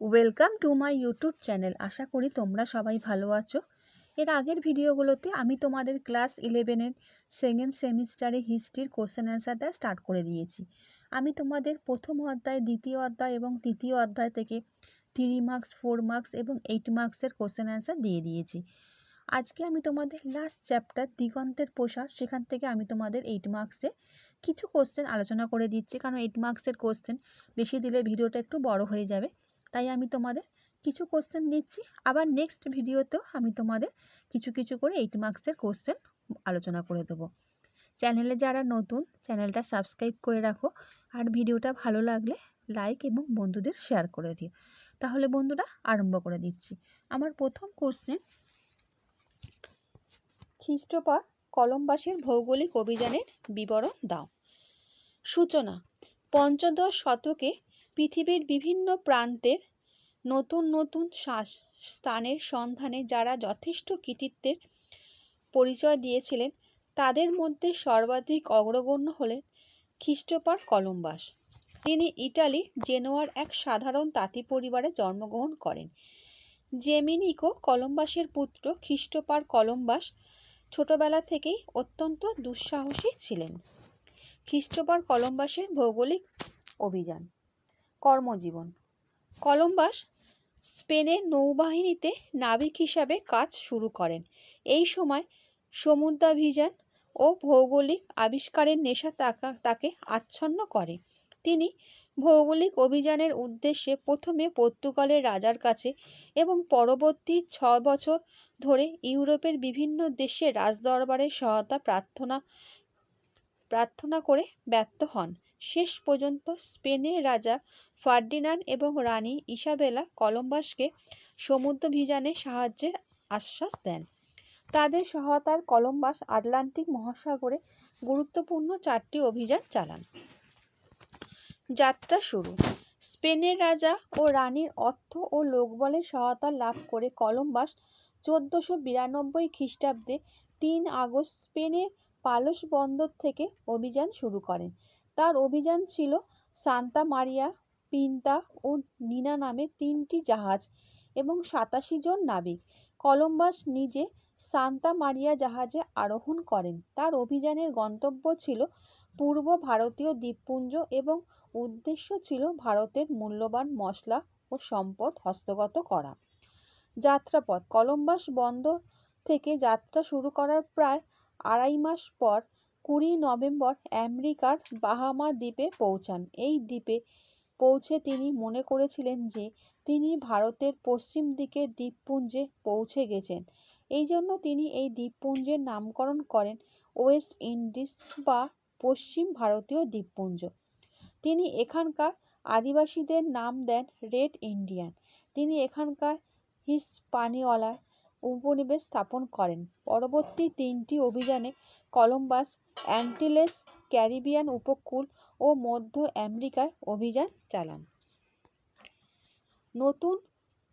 Welcome to my YouTube channel আশা করি তোমরা সবাই ভালো আছো। এর আগের ভিডিওগুলোতে আমি তোমাদের ক্লাস ইলেভেনের সেকেন্ড সেমিস্টারে হিস্ট্রির কোশ্চেন অ্যান্সারটা স্টার্ট করে দিয়েছি। আমি তোমাদের প্রথম অধ্যায়, দ্বিতীয় অধ্যায় এবং তৃতীয় অধ্যায় থেকে থ্রি মার্কস ফোর মার্কস এবং এইট মার্কসের কোশ্চেন অ্যান্সার দিয়ে দিয়েছি। আজকে আমি তোমাদের লাস্ট চ্যাপ্টার দিগন্তের প্রসার, সেখান থেকে আমি তোমাদের এইট মার্কসে কিছু কোশ্চেন আলোচনা করে দিচ্ছি। কারণ এইট মার্কসের কোশ্চেন বেশি দিলে ভিডিওটা একটু বড় হয়ে যাবে। তাই আমি তোমাদের কিছু কোশ্চেন দিচ্ছি। আবার নেক্সট ভিডিওতেও আমি তোমাদের কিছু কিছু করে এইট মার্কসের কোশ্চেন আলোচনা করে দেবো। চ্যানেলে যারা নতুন চ্যানেলটা সাবস্ক্রাইব করে রাখো। আর ভিডিওটা ভালো লাগলে লাইক এবং বন্ধুদের শেয়ার করে দিও। তাহলে বন্ধুরা আরম্ভ করে দিচ্ছি। আমার প্রথম কোশ্চেন খ্রিস্টপর কলম্বাসের ভৌগোলিক অভিযানের বিবরণ দাও। সূচনা, পঞ্চদশ শতকে পৃথিবীর বিভিন্ন প্রান্তের নতুন নতুন স্থানের সন্ধানে যারা যথেষ্ট কৃতিত্বের পরিচয় দিয়েছিলেন, তাদের মধ্যে সর্বাধিক অগ্রগণ্য হলেন খ্রিস্টোফার কলম্বাস। তিনি ইটালি, জেনোয়ার এক সাধারণ তাঁতি পরিবারে জন্মগ্রহণ করেন। জেমিনিকো কলম্বাসের পুত্র খ্রিস্টোফার কলম্বাস ছোটবেলা থেকেই অত্যন্ত দুঃসাহসী ছিলেন। খ্রিস্টোফার কলম্বাসের ভৌগোলিক অভিযান কর্মজীবন। কলম্বাস স্পেনের নৌবাহিনীতে নাবিক হিসাবে কাজ শুরু করেন। এই সময় সমুদ্রাভিযান ও ভৌগোলিক আবিষ্কারের নেশা তাকা আচ্ছন্ন করে। তিনি ভৌগোলিক অভিযানের উদ্দেশ্যে প্রথমে পর্তুগালের রাজার কাছে এবং পরবর্তী ছ বছর ধরে ইউরোপের বিভিন্ন দেশে রাজদরবারের সহায়তা প্রার্থনা প্রার্থনা করে ব্যর্থ হন। শেষ পর্যন্ত স্পেনের রাজা ফার্ডিনান্ড এবং রানী ইসাবেলা কলম্বাসকে সমুদ্রাভিযানে সাহায্যের আশ্বাস দেন। তাদের সহায়তার কলম্বাস আটলান্টিক মহাসাগরে গুরুত্বপূর্ণ চারটি অভিযান চালান। যাত্রা শুরু। স্পেনের রাজা ও রানীর অর্থ ও লোকবলের সহায়তা লাভ করে কলম্বাস চোদ্দোশো বিরানব্বই খ্রিস্টাব্দে তিন আগস্ট স্পেনের পালস বন্দর থেকে অভিযান শুরু করেন। তার অভিযান ছিল সান্তা মারিয়া, পিন্তা ও নিনা নামে তিনটি জাহাজ এবং সাতাশি জন নাবিক। কলম্বাস নিজে সান্তা মারিয়া জাহাজে আরোহণ করেন। তার অভিযানের গন্তব্য ছিল পূর্ব ভারতীয় দ্বীপপুঞ্জ এবং উদ্দেশ্য ছিল ভারতের মূল্যবান মশলা ও সম্পদ হস্তগত করা। যাত্রাপথ, কলম্বাস বন্দর থেকে যাত্রা শুরু করার প্রায় আড়াই মাস পর কুড়ি নভেম্বর আমেরিকার বাহামা দ্বীপে পৌঁছান। এই দ্বীপে পৌঁছে তিনি মনে করেছিলেন যে তিনি ভারতের পশ্চিম দিকের দ্বীপপুঞ্জে পৌঁছে গেছেন। এই জন্য তিনি এই দ্বীপপুঞ্জের নামকরণ করেন ওয়েস্ট ইন্ডিজ বা পশ্চিম ভারতীয় দ্বীপপুঞ্জ। তিনি এখানকার আদিবাসীদের নাম দেন রেড ইন্ডিয়ান। তিনি এখানকার হিসপানিওয়ালার উপনিবেশ স্থাপন করেন। পরবর্তী তিনটি অভিযানে কলম্বাস, অ্যান্টিলেস, ক্যারিবিয়ান উপকূল ও মধ্য আমেরিকায় অভিযান চালান। নতুন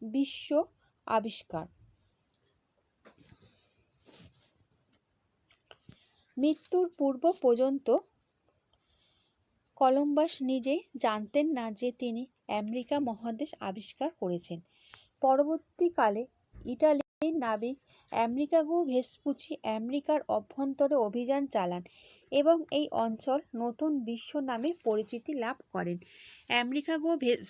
বিশ্ব আবিষ্কার। মৃত্যুর পূর্ব পর্যন্ত কলম্বাস নিজেই জানতেন না যে তিনি আমেরিকা মহাদেশ আবিষ্কার করেছেন। পরবর্তীকালে ইটালির নাবিক আমেরিকাগো ভেসপুচি আমেরিকার অভ্যন্তরে অভিযান চালান এবং এই অঞ্চল নতুন বিশ্ব নামে পরিচিতি লাভ করেন। আমেরিকাগো ভেস,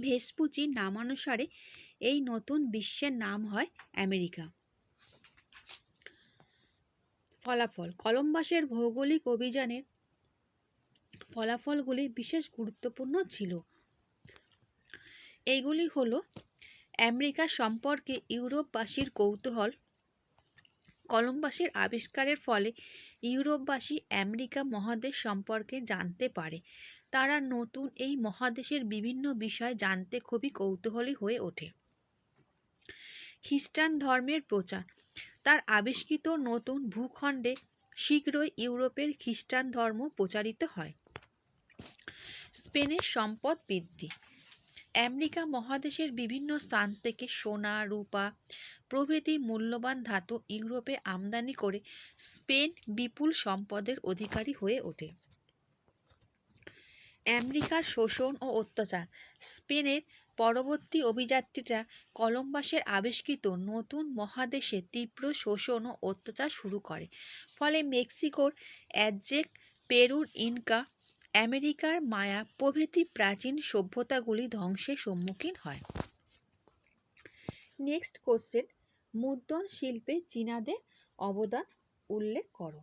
ভেসপুচি নামানুসারে এই নতুন বিশ্বের নাম হয় আমেরিকা। ফলাফল, কলম্বাসের ভৌগোলিক অভিযানের ফলাফলগুলি বিশেষ গুরুত্বপূর্ণ ছিল। এইগুলি হলো আমেরিকা সম্পর্কে ইউরোপবাসীর কৌতূহল কলম্বাসের আবিষ্কারের ফলে ইউরোপবাসী আমেরিকা মহাদেশ সম্পর্কে জানতে পারে। তারা নতুন এই মহাদেশের বিভিন্ন বিষয় জানতে খুবই কৌতূহলী হয়ে ওঠে। খ্রিস্টান ধর্মের প্রচার তার আবিষ্কৃত নতুন ভূখণ্ডে শীঘ্রই ইউরোপের খ্রিস্টান ধর্ম প্রচারিত হয়। স্পেনের সম্পদ বৃদ্ধি আমেরিকা মহাদেশের বিভিন্ন স্থান থেকে সোনা, রূপা প্রভৃতি মূল্যবান ধাতু ইউরোপে আমদানি করে স্পেন বিপুল সম্পদের অধিকারী হয়ে ওঠে। আমেরিকার শোষণ ও অত্যাচার। স্পেনের পরবর্তী অভিযাত্রীরা কলম্বাসের আবিষ্কৃত নতুন মহাদেশে তীব্র শোষণ ও অত্যাচার শুরু করে। ফলে মেক্সিকোর অ্যাজেক পেরুর ইনকা আমেরিকার মায়া প্রভৃতি প্রাচীন সভ্যতাগুলি ধ্বংসের সম্মুখীন হয়। নেক্সট কোশ্চেন মুদ্রণ শিল্পে চীনাদের অবদান উল্লেখ করো।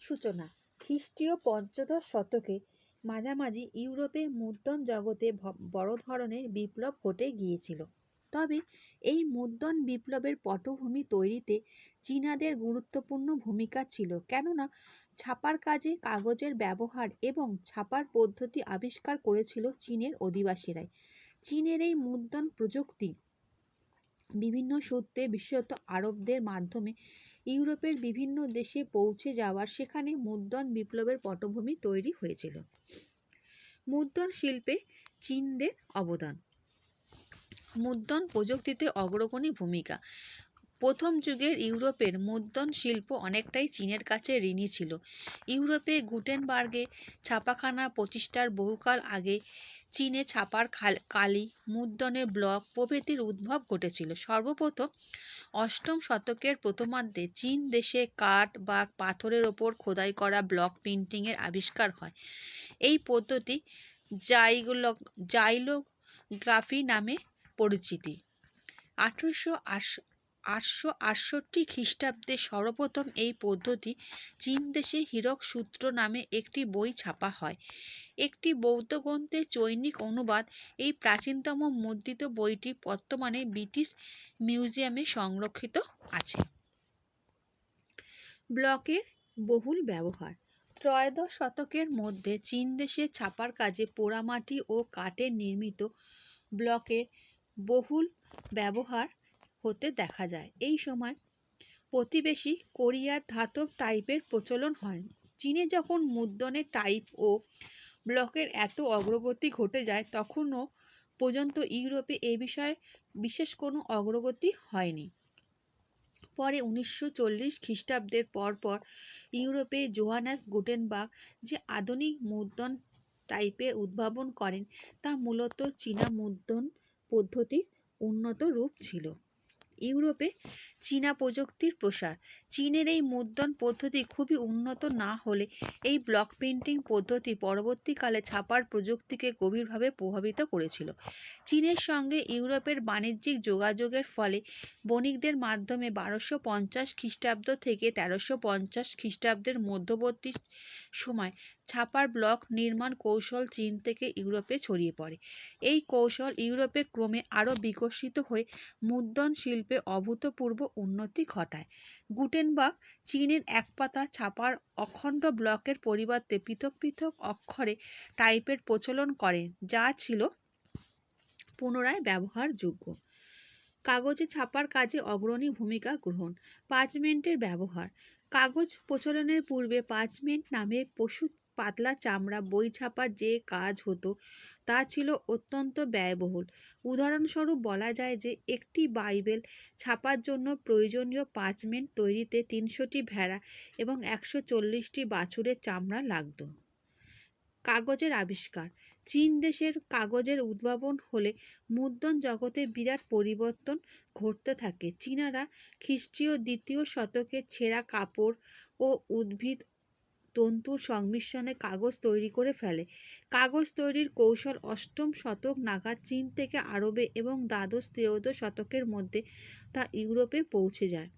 সূচনা, খ্রিস্টীয় পঞ্চদশ শতকে মাঝামাঝি ইউরোপের মুদ্রণ জগতে বড় ধরনের বিপ্লব ঘটে গিয়েছিল। তবে এই মুদ্রণ বিপ্লবের পটভূমি তৈরিতে চীনাদের গুরুত্বপূর্ণ ভূমিকা ছিল। কেননা, ছাপার কাজে কাগজের ব্যবহার এবং ছাপার পদ্ধতি আবিষ্কার করেছিল চীনের অধিবাসীরাই। চীনের এই মুদ্রণ প্রযুক্তি বিভিন্ন সূত্রে বিশেষত আরবদের মাধ্যমে ইউরোপের বিভিন্ন দেশে পৌঁছে যাওয়ার সেখানে মুদ্রণ বিপ্লবের পটভূমি তৈরি হয়েছিল। মুদ্রণ শিল্পে চীনদের অবদান। মুদ্রণ প্রযুক্তিতে অগ্রগণী ভূমিকা। প্রথম যুগের ইউরোপের মুদ্রণ শিল্প অনেকটাই চীনের কাছে ঋণী ছিল। ইউরোপে গুটেনবার্গে ছাপাখানা প্রতিষ্ঠার বহুকাল আগে চীনে ছাপার কালি, মুদ্রণের ব্লক প্রভৃতির উদ্ভব ঘটেছিল। সর্বপ্রথম অষ্টম শতকের প্রথমার্ধে চীন দেশে কাঠ বা পাথরের ওপর খোদাই করা ব্লক প্রিন্টিংয়ের আবিষ্কার হয়। এই পদ্ধতি জাইগুলো জাইলোগ্রাফি নামে পরিচিতি। আঠারোশো আটশো আটষট্টি খ্রিস্টাব্দে সর্বপ্রথম এই পদ্ধতি চীন দেশে হীরক সূত্র নামে একটি বই ছাপা হয়। একটি বৌদ্ধ গ্রন্থের চৈনিক অনুবাদ এই প্রাচীনতম মুদ্রিত বইটি বর্তমানে ব্রিটিশ মিউজিয়ামে সংরক্ষিত আছে। ব্লকের বহুল ব্যবহার। ত্রয়োদশ শতকের মধ্যে চীন দেশে ছাপার কাজে পোড়ামাটি ও কাঠের নির্মিত ব্লকের বহুল ব্যবহার হতে দেখা যায়। এই সময় প্রতিবেশী কোরিয়ার ধাতব টাইপের প্রচলন হয়। চীনে যখন মুদ্রণের টাইপ ও ব্লকের এত অগ্রগতি ঘটে যায়, তখনও পর্যন্ত ইউরোপে এ বিষয়ে বিশেষ কোনো অগ্রগতি হয়নি। পরে উনিশশো চল্লিশ খ্রিস্টাব্দের পরপর ইউরোপে জোহানাস গুটেনবার্গ যে আধুনিক মুদ্রণ টাইপের উদ্ভাবন করেন, তা মূলত চীনা মুদ্রণ পদ্ধতির উন্নত রূপ ছিল। ইউরোপে চীনা প্রযুক্তির প্রসার। চীনের এই মুদ্রণ পদ্ধতি খুবই উন্নত না হলে এই ব্লক প্রিন্টিং পদ্ধতি পরবর্তীকালে ছাপার প্রযুক্তিকে গভীরভাবে প্রভাবিত করেছিল। চীনের সঙ্গে ইউরোপের বাণিজ্যিক যোগাযোগের ফলে বণিকদের মাধ্যমে বারোশো পঞ্চাশ খ্রিস্টাব্দ থেকে তেরোশো পঞ্চাশ খ্রিস্টাব্দের মধ্যবর্তী সময় ছাপার ব্লক নির্মাণ কৌশল চীন থেকে ইউরোপে ছড়িয়ে পড়ে। এই কৌশল ইউরোপে ক্রমে আরও বিকশিত হয়ে মুদ্রণ শিল্পে অভূতপূর্ব উন্নতি ঘটায়। গুটেনবার্গ চীনের একপাতা ছাপার অখণ্ড ব্লকের পরিবর্তে পৃথক পৃথক অক্ষরে টাইপের প্রচলন করেন যা ছিল পুনরায় ব্যবহারযোগ্য। কাগজে ছাপার কাজে অগ্রণী ভূমিকা গ্রহণ। পাঁচমেন্টের ব্যবহার। কাগজ প্রচলনের পূর্বে পাঁচমেন্ট নামে পশু পাতলা চামড়া, বই ছাপার যে কাজ হতো, তা ছিল অত্যন্ত ব্যয়বহুল। উদাহরণস্বরূপ বলা যায় যে, একটি বাইবেল ছাপার জন্য প্রয়োজনীয় পাঁচমেন্ট তৈরিতে তিনশোটি ভেড়া এবং একশো চল্লিশটি বাছুরের চামড়া লাগত। কাগজের আবিষ্কার। চীন দেশের কাগজের উদ্ভাবন হলে মুদ্রণ জগতে বিরাট পরিবর্তন ঘটতে থাকে। চীনারা খ্রিস্টীয় দ্বিতীয় শতকে ছেঁড়া কাপড় ও উদ্ভিদ তন্তুর সংমিশ্রণে কাগজ তৈরি করে ফেলে। কাগজ তৈরির কৌশল অষ্টম শতক নাগাদ চীন থেকে আরবে এবং দ্বাদশ ত্রয়োদশ শতকের মধ্যে তা ইউরোপে পৌঁছে যায়।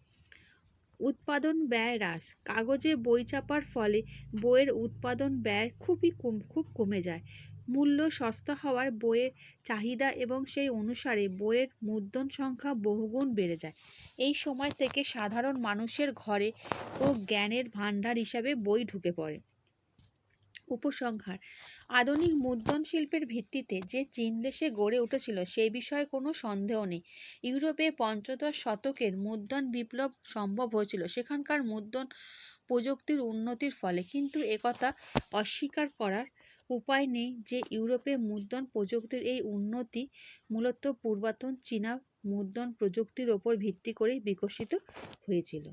উৎপাদন ব্যয় হ্রাস। কাগজে বই চাপার ফলে বইয়ের উৎপাদন ব্যয় খুবই কম, খুব কমে যায়। মূল্য সস্তা হওয়ার বইয়ের চাহিদা এবং সেই অনুসারে বইয়ের মুদ্রণ সংখ্যা বহুগুণ বেড়ে যায়। এই সময় থেকে সাধারণ মানুষের ঘরে ও জ্ঞানের ভাণ্ডার হিসাবে বই ঢুকে পড়ে। উপসংহার। আধুনিক মুদ্রণ শিল্পের ভিত্তিতে যে চীন দেশে গড়ে উঠেছিল সেই বিষয়ে কোনো সন্দেহ নেই। ইউরোপে পঞ্চদশ শতকের মুদ্রণ বিপ্লব সম্ভব হয়েছিল। সেখানকার মুদ্রণ প্রযুক্তির উন্নতির ফলে। কিন্তু একথা অস্বীকার করার উপায় নেই যে ইউরোপে মুদ্রণ প্রযুক্তির এই উন্নতি মূলত পূর্বাতন চীনা মুদ্রণ প্রযুক্তির ওপর ভিত্তি করেই বিকশিত হয়েছিল।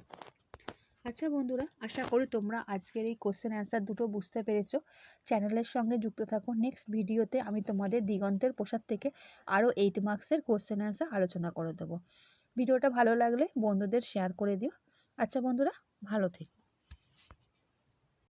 আচ্ছা বন্ধুরা, আশা করি তোমরা আজকের এই কোশ্চেন অ্যান্সার দুটো বুঝতে পেরেছ। চ্যানেলের সঙ্গে যুক্ত থাকো। নেক্সট ভিডিওতে আমি তোমাদের দিগন্তের পোশাক থেকে আরও এইট মার্কসের কোশ্চেন অ্যান্সার আলোচনা করে দেবো। ভিডিওটা ভালো লাগলে বন্ধুদের শেয়ার করে দিও। আচ্ছা বন্ধুরা, ভালো থেকো।